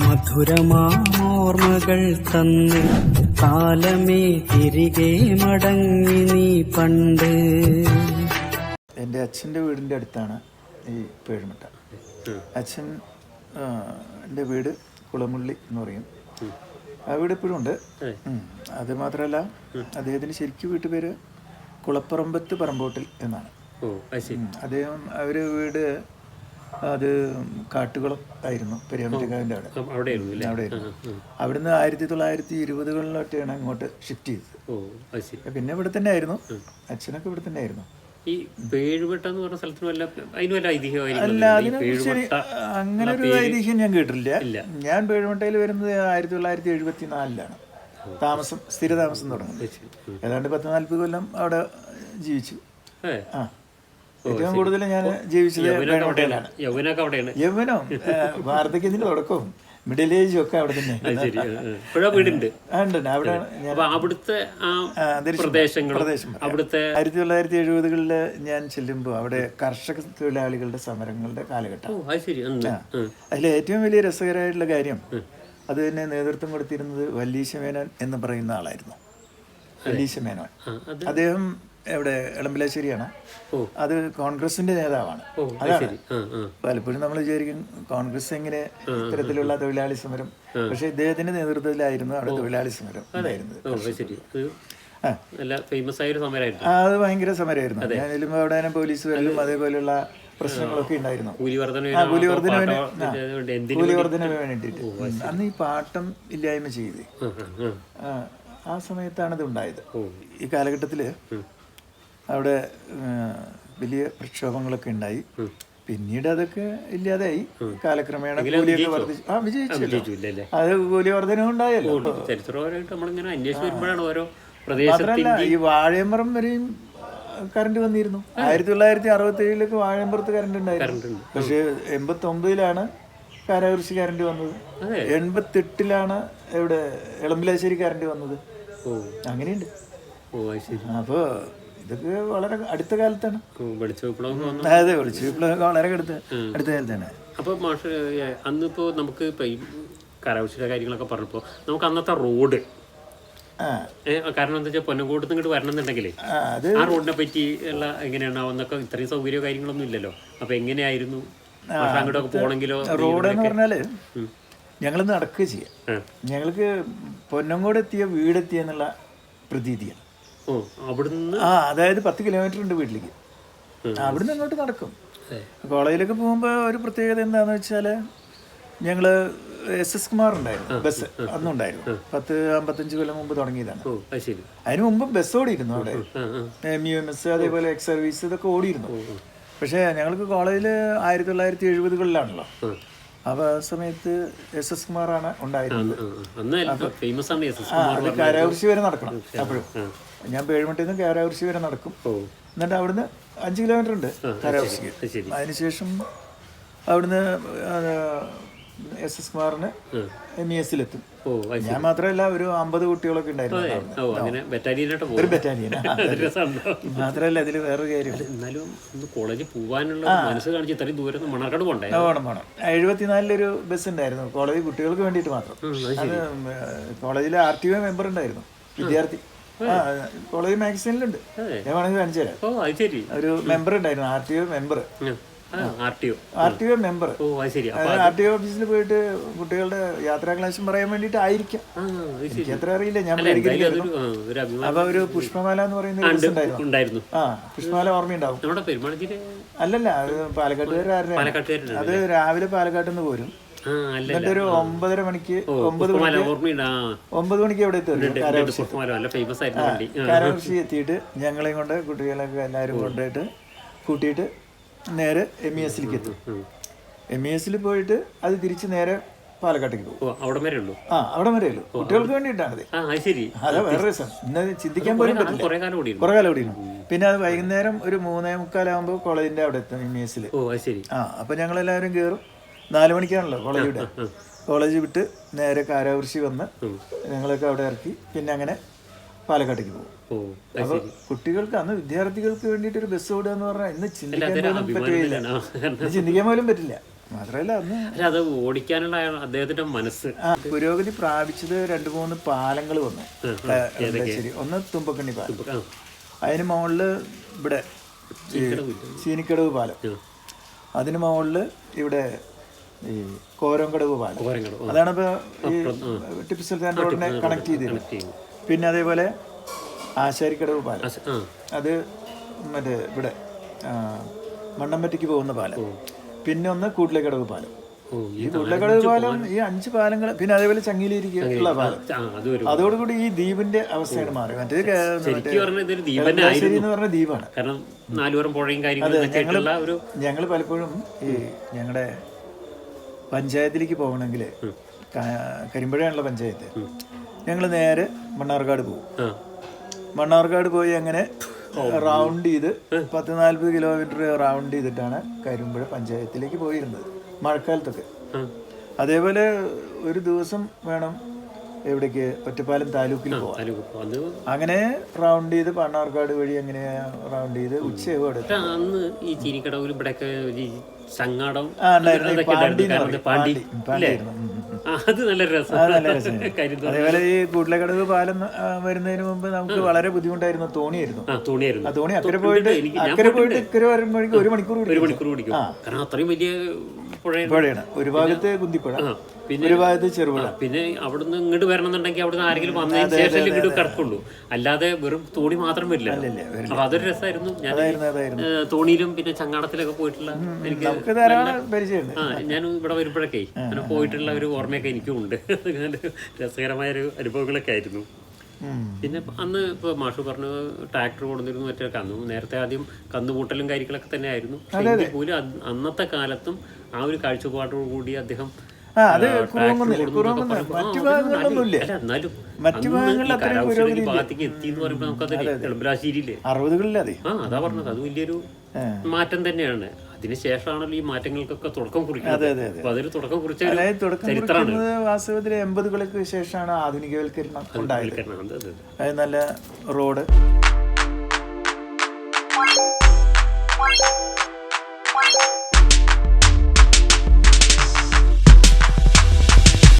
മധുരമാമോർമ്മകൾ തന്ന് കാലമേ തിരികെ മടങ്ങി നീ പണ്ട്. എന്റെ അച്ഛന്റെ വീടിന്റെ അടുത്താണ് ഈ പേഴ്മിട്ട അച്ഛൻ എന്റെ വീട് കുളമുള്ളി എന്ന് പറയും. ആ വീട് ഇപ്പോഴും ഉണ്ട്. അത് മാത്രമല്ല അദ്ദേഹത്തിന് ശരിക്കും വീട്ടുപേര് കുളപ്പറമ്പത്ത് പറമ്പോട്ടിൽ എന്നാണ്. അദ്ദേഹം അവർ വീട് അത് കാട്ടുകുളം ആയിരുന്നു പെരിയാമ്പറ്റിക്കാവിന്റെ അവിടെ. അവിടെ അവിടെ അവിടുന്ന് ആയിരത്തി തൊള്ളായിരത്തി ഇരുപതുകളിലൊക്കെയാണ് അങ്ങോട്ട് ഷിഫ്റ്റ് ചെയ്തത്. പിന്നെ ഇവിടെ തന്നെ ആയിരുന്നു. അച്ഛനൊക്കെ ഇവിടെ തന്നെ ആയിരുന്നു. ഈ പേഴുവട്ട എന്ന് പറഞ്ഞ സ്ഥലത്തിന് വല്ല അതിന് വല്ല അല്ല ഐതിഹ്യമായിരിക്കും അതിനെ ശരി അങ്ങനെ ഒരു ഐതിഹ്യം ഞാൻ കേട്ടിട്ടില്ല. ഞാൻ പേഴുമട്ടയിൽ വരുന്നത് ആയിരത്തി തൊള്ളായിരത്തി എഴുപത്തി നാലിലാണ് താമസം സ്ഥിരതാമസം തുടങ്ങുന്നത്. ഏതാണ്ട് പത്ത് നാല്പത് കൊല്ലം അവിടെ ജീവിച്ചു. ആ. ഏറ്റവും കൂടുതൽ ഞാൻ ജീവിച്ചത് പേഴുമട്ടയിലാണ് യൗവനൊക്കെ അവിടെയാണ്. യവനും വാർദ്ധക്യത്തിന്റെ തുടക്കവും മിഡിൽ ഏജും ഒക്കെ അവിടെ തന്നെ. വീടുണ്ട്. അവിടെ അവിടുത്തെ അവിടുത്തെ ആയിരത്തി തൊള്ളായിരത്തി എഴുപതുകളിൽ ഞാൻ ചെല്ലുമ്പോൾ അവിടെ കർഷക തൊഴിലാളികളുടെ സമരങ്ങളുടെ കാലഘട്ടം. അതിൽ ഏറ്റവും വലിയ രസകരമായിട്ടുള്ള കാര്യം അത് തന്നെ നേതൃത്വം കൊടുത്തിരുന്നത് വല്ലീശ മേനോൻ എന്ന് പറയുന്ന ആളായിരുന്നു. വല്ലീശ മേനോൻ അദ്ദേഹം എവിടെ എളമ്പലാശ്ശേരിയാണ്? അത് കോൺഗ്രസിന്റെ നേതാവാണ്. പലപ്പോഴും നമ്മൾ വിചാരിക്കും കോൺഗ്രസ് എങ്ങനെ ഇത്തരത്തിലുള്ള തൊഴിലാളി സമരം. പക്ഷെ ഇദ്ദേഹത്തിന്റെ നേതൃത്വത്തിലായിരുന്നു അവിടെ തൊഴിലാളി സമരം ഉണ്ടായിരുന്നത്. അത് ഭയങ്കര സമരമായിരുന്നു ഞാൻ ചെല്ലുമ്പോൾ അവിടെ പോലീസ് വരലും അതേപോലെയുള്ള പ്രശ്നങ്ങളൊക്കെ ഉണ്ടായിരുന്നു. കൂലിവർദ്ധന വേണ്ടിട്ട് വേണ്ടിയിട്ട്. അന്ന് ഈ പാട്ടം ഇല്ലായ്മ ചെയ്ത്. ആ, സമയത്താണ് ഇത് ഉണ്ടായത്. ഈ കാലഘട്ടത്തിൽ അവിടെ വലിയ പ്രക്ഷോഭങ്ങളൊക്കെ ഉണ്ടായി. പിന്നീട് അതൊക്കെ ഇല്ലാതായി. കാലക്രമേണ കൂലിയൊക്കെ വർദ്ധിച്ചു ആ വിജയിച്ചില്ല. അത് കൂലി വർധനവും ഉണ്ടായല്ലോ ചരിത്രപരമായിട്ട് നമ്മളിങ്ങനെ അന്വേഷിച്ച് വരുമ്പോഴാണ് ഓരോ മാത്രമല്ല ഈ വാഴയമ്പറം വരെയും കറണ്ട് വന്നിരുന്നു. ആയിരത്തി തൊള്ളായിരത്തി അറുപത്തി ഏഴിലൊക്കെ വാഴയമ്പറത്ത് കറണ്ട് ഉണ്ടായിരുന്നു. പക്ഷെ എൺപത്തി ഒമ്പതിലാണ് കാരാകൃഷി കറണ്ട് വന്നത്. എൺപത്തെട്ടിലാണ് ഇവിടെ എളമ്പിലാശ്ശേരി കറണ്ട് വന്നത്. അങ്ങനെയുണ്ട്. അപ്പോൾ ഇതൊക്കെ വളരെ അടുത്ത കാലത്താണ്. അതെ വെളിച്ചു വിപ്ലവമൊക്കെ വളരെ അടുത്ത അടുത്ത കാലത്താണ്. അപ്പോൾ മാഷ് അന്നിപ്പോൾ നമുക്ക് ഇപ്പോൾ ഈ കരകൗശല കാര്യങ്ങളൊക്കെ പറഞ്ഞപ്പോൾ നമുക്ക് അന്നത്തെ റോഡ് കാരണം എന്താ വെച്ചാൽ പൊന്നങ്കോട്ട് ഇങ്ങോട്ട് വരണമെന്നുണ്ടെങ്കിലേ ആ, റോഡിനെ പറ്റി ഉള്ള എങ്ങനെയാണ് അന്നൊക്കെ ഇത്രയും സൗകര്യമോ കാര്യങ്ങളൊന്നും ഇല്ലല്ലോ. അപ്പോൾ എങ്ങനെയായിരുന്നു? അങ്ങോട്ടൊക്കെ പോണെങ്കിലോ? റോഡ് എന്ന് പറഞ്ഞാൽ ഞങ്ങൾ നടക്കുക ചെയ്യാം. ഞങ്ങൾക്ക് പൊന്നങ്കോട് എത്തിയ വീട് എത്തിയെന്നുള്ള പ്രതീതിയാണ് അവിടുന്ന് ആ അതായത് പത്ത് കിലോമീറ്റർ ഉണ്ട് വീട്ടിലേക്ക്. അവിടുന്ന് അങ്ങോട്ട് നടക്കും. കോളേജിലൊക്കെ പോകുമ്പോൾ ഒരു പ്രത്യേകത എന്താണെന്ന് വെച്ചാൽ ഞങ്ങൾ എസ് എസ് കുമാർ ഉണ്ടായിരുന്നു ബസ് അന്നുണ്ടായിരുന്നു. പത്ത് അമ്പത്തഞ്ച് കൊല്ലം മുമ്പ് തുടങ്ങിയതാണ്. അതിന് മുമ്പ് ബസ് ഓടിയിരുന്നു അവിടെ. എം യു എം എസ് അതേപോലെ എക്സ് സർവീസ് ഇതൊക്കെ ഓടിയിരുന്നു. പക്ഷേ ഞങ്ങൾക്ക് കോളേജിൽ ആയിരത്തി തൊള്ളായിരത്തി എഴുപതുകളിലാണല്ലോ. അപ്പോൾ ആ സമയത്ത് എസ് എസ് കുമാറാണ് ഉണ്ടായിരുന്നത്. കാരാകുറിശി വരെ നടക്കണം അപ്പോഴും. ഞാൻ പേഴുമട്ടിൽ നിന്ന് കാരാകുറിശി വരെ നടക്കും. എന്നിട്ട് അവിടുന്ന് അഞ്ച് കിലോമീറ്റർ ഉണ്ട് കാരാകുറിശിക്ക് അതിനുശേഷം അവിടുന്ന് എസ് എസ് കുമാറിന് എം ഇ എസിലെത്തും ഞാൻ മാത്രമല്ല ഒരു അമ്പത് കുട്ടികളൊക്കെ ഉണ്ടായിരുന്നു ഒരു ബറ്റാലിയൻ മാത്രമല്ല അതിൽ എന്നാലും ഒന്ന് കോളേജിൽ പോകാനുള്ള മനസ്സ് കാണിച്ച് ഇത്രയും ദൂരം നിന്ന് മണർക്കാട് പോണ്ടേ? ആ, വേണം വേണം എഴുപത്തിനാലിലൊരു ബസ് ഉണ്ടായിരുന്നു. കോളേജ് കുട്ടികൾക്ക് വേണ്ടിയിട്ട് മാത്രം. അത് കോളേജിലെ ആർ ടി ഒ മെമ്പർ ഉണ്ടായിരുന്നു. വിദ്യാർത്ഥി. കോളേജ് മാഗസീനിലുണ്ട് ഞാൻ വേണമെങ്കിൽ കാണിച്ചു തരാം ഒരു മെമ്പർ ഉണ്ടായിരുന്നു R T O member R T O member R T O ഓഫീസിൽ പോയിട്ട് കുട്ടികളുടെ യാത്രാ ക്ലാസ്സും പറയാൻ വേണ്ടിയിട്ട് ആയിരിക്കാം. ആ അത് എനിക്ക് അത്ര അറിയില്ല. ഞാൻ അപ്പൊ ഒരു പുഷ്പമാല എന്ന് പറയുന്ന ഉണ്ടായിരുന്നു. ആ പുഷ്പമാല ഓർമ്മയുണ്ടാവും. അല്ലല്ല അത് പാലക്കാട്ടുകാരായിരുന്നു അത് രാവിലെ പാലക്കാട്ട് നിന്ന് പോരും. എന്നിട്ട് ഒരു ഒമ്പതര മണിക്ക് ഒമ്പത് ഒമ്പത് മണിക്ക് എവിടെ എത്തും. കാരാകൃഷി എത്തിയിട്ട് ഞങ്ങളെയും കൊണ്ട് കുട്ടികളൊക്കെ എല്ലാവരും കൊണ്ടുപോയിട്ട് കൂട്ടിയിട്ട് നേരെ എം ഇ എസിലേക്ക് എത്തും. എം ഇ എസിൽ പോയിട്ട് അത് തിരിച്ച് നേരെ പാലക്കാട്ടേക്ക് പോകും. അവിടെ വരെ ഉള്ളൂ? ആ അവിടെ വരെ ഉള്ളൂ. കുട്ടികൾക്ക് വേണ്ടിയിട്ടാണ് അത് വേറെ രസം. ഇന്നത് ചിന്തിക്കാൻ പോലും പറ്റില്ല. കുറെ കാലം ഓടിയിരുന്നു. പിന്നെ അത് വൈകുന്നേരം ഒരു മൂന്നേ മുക്കാലാകുമ്പോൾ കോളേജിന്റെ അവിടെ എത്തും എം ഇ എസിൽ ആ അപ്പൊ ഞങ്ങൾ എല്ലാവരും കയറും നാല് മണിക്കാണല്ലോ കോളേജ് വിടാൻ കോളേജ് വിട്ട് നേരെ കാരാകൃഷി വന്ന് ഞങ്ങളൊക്കെ അവിടെ ഇറക്കി. പിന്നെ അങ്ങനെ പാലക്കാട്ടേക്ക് പോകും. അപ്പൊ കുട്ടികൾക്ക് അന്ന് വിദ്യാർത്ഥികൾക്ക് വേണ്ടിയിട്ട് ഒരു ബസ് ഓടുക എന്ന് പറഞ്ഞാൽ ഇന്ന് ചിന്തിക്കാൻ പോലും പറ്റുകയില്ല. ചിന്തിക്കാൻ പോലും പറ്റില്ല. മാത്രമല്ല അന്ന് അത് ഓടിക്കാനുള്ള അദ്ദേഹത്തിന്റെ മനസ്സ്. പുരോഗതി പ്രാപിച്ചത് രണ്ട് മൂന്ന് പാലങ്ങൾ വന്നു. ശരി ഒന്ന് തുമ്പക്കണ്ണി പാലം. അതിന് മുകളിൽ ഇവിടെ ചീനിക്കടവ് പാലം. അതിന് മുകളിൽ ഇവിടെ ഈ കോരംകടവ് പാലം. അതാണ് ഇപ്പോൾ ഈ ടിപ്പു സുൽത്താൻ റോഡിനെ കണക്ട് ചെയ്തിരുന്നത്. പിന്നെ അതേപോലെ ആശാരിക്കടവ് പാലം. അത് മറ്റേ ഇവിടെ മണ്ണമ്പറ്റയ്ക്ക് മണ്ണമ്പറ്റിക്ക് പോകുന്ന പാലം. പിന്നെ ഒന്ന് കൂട്ടിലേക്കടവ് പാലം. ഈ കൂട്ടിലേക്കടവ് പാലം ഈ അഞ്ച് പാലങ്ങൾ പിന്നെ അതേപോലെ ചങ്ങിലിരിക്കുള്ള പാലം. അതോടുകൂടി ഈ ദ്വീപിന്റെ അവസ്ഥയാണ് മാറി. മറ്റേ എന്ന് പറഞ്ഞ ദ്വീപാണ്. ഞങ്ങൾ പലപ്പോഴും ഈ ഞങ്ങളുടെ പഞ്ചായത്തിലേക്ക് പോകണമെങ്കിൽ കരിമ്പഴയാണുള്ള പഞ്ചായത്ത്. ഞങ്ങൾ നേരെ മണ്ണാർക്കാട് പോകും മണ്ണാർക്കാട് പോയി അങ്ങനെ റൗണ്ട് ചെയ്ത് പത്ത് നാൽപ്പത് കിലോമീറ്റർ റൗണ്ട് ചെയ്തിട്ടാണ് കരിമ്പുഴ പഞ്ചായത്തിലേക്ക് പോയിരുന്നത് മഴക്കാലത്തൊക്കെ. അതേപോലെ ഒരു ദിവസം വേണം എവിടേക്ക്? ഒറ്റപ്പാലം താലൂക്കിൽ പോവാം. അങ്ങനെ റൗണ്ട് ചെയ്ത് പണ്ണാർക്കാട് വഴി അങ്ങനെ റൗണ്ട് ചെയ്ത് ഉച്ചയോടെ അന്ന് ഈ ചീനിക്കടവിൽ ഇവിടെയൊക്കെ പാണ്ടി. പാണ്ടി അത് നല്ല രസം. അതേപോലെ ഈ കൂട്ടിലക്കടവ് പാലം വരുന്നതിന് മുമ്പ് നമുക്ക് വളരെ ബുദ്ധിമുട്ടായിരുന്നു തോണിയായിരുന്നു. ആ തോണി അക്കരെ പോയിട്ട് അക്കരെ പോയിട്ട് ഇക്കരെ വരുമ്പോഴേക്കും ഒരു മണിക്കൂർ ഒരു മണിക്കൂർ പിടിക്കും. കാരണം അത്രയും വലിയ പുഴയാണ്. ഒരു ഭാഗത്ത് കുന്തിപ്പുഴ. ആ, പിന്നെ ഒരു ഭാഗത്ത് ചെറുപുഴ. പിന്നെ അവിടുന്ന് ഇങ്ങോട്ട് വരണമെന്നുണ്ടെങ്കിൽ അവിടുന്ന് ആരെങ്കിലും വന്നതിന് ശേഷം ഇങ്ങോട്ട് കിടക്കുള്ളൂ. അല്ലാതെ വെറും തോണി മാത്രം വരില്ല. അപ്പൊ അതൊരു രസമായിരുന്നു. ഞാൻ തോണിയിലും പിന്നെ ചങ്ങാടത്തിലൊക്കെ പോയിട്ടുള്ള എനിക്ക് ആ ഞാൻ ഇവിടെ വരുമ്പോഴൊക്കെ അങ്ങനെ പോയിട്ടുള്ള ഒരു ഓർമ്മയൊക്കെ എനിക്കും ഉണ്ട്. രസകരമായ ഒരു അനുഭവങ്ങളൊക്കെ ആയിരുന്നു. പിന്നെ അന്ന് ഇപ്പോൾ മാഷു പറഞ്ഞു ട്രാക്ടർ കൊണ്ടുവന്നിരുന്നു മറ്റേ കന്നു. നേരത്തെ ആദ്യം കന്നുകൂട്ടലും കാര്യങ്ങളൊക്കെ തന്നെ ആയിരുന്നു. എങ്കിൽ പോലും അന്നത്തെ കാലത്തും ആ ഒരു കാഴ്ചപ്പാടോടുകൂടി അദ്ദേഹം അത് മറ്റു ഭാഗങ്ങളിലൊന്നുമില്ല മറ്റു ഭാഗങ്ങളിൽ അത്രയും പുരോഗതി അതാ പറഞ്ഞത്. അത് വലിയൊരു മാറ്റം തന്നെയാണ്. അതിനുശേഷമാണല്ലോ ഈ മാറ്റങ്ങൾക്കൊക്കെ തുടക്കം കുറിക്കുന്നത്. അപ്പൊ തുടക്കം കുറിച്ച ചരിത്രമാണ്. വാസ്തവത്തിൽ എൺപതുകൾക്ക് ശേഷമാണ് ആധുനികവൽക്കരണം ഉണ്ടായത്. നല്ല റോഡ്.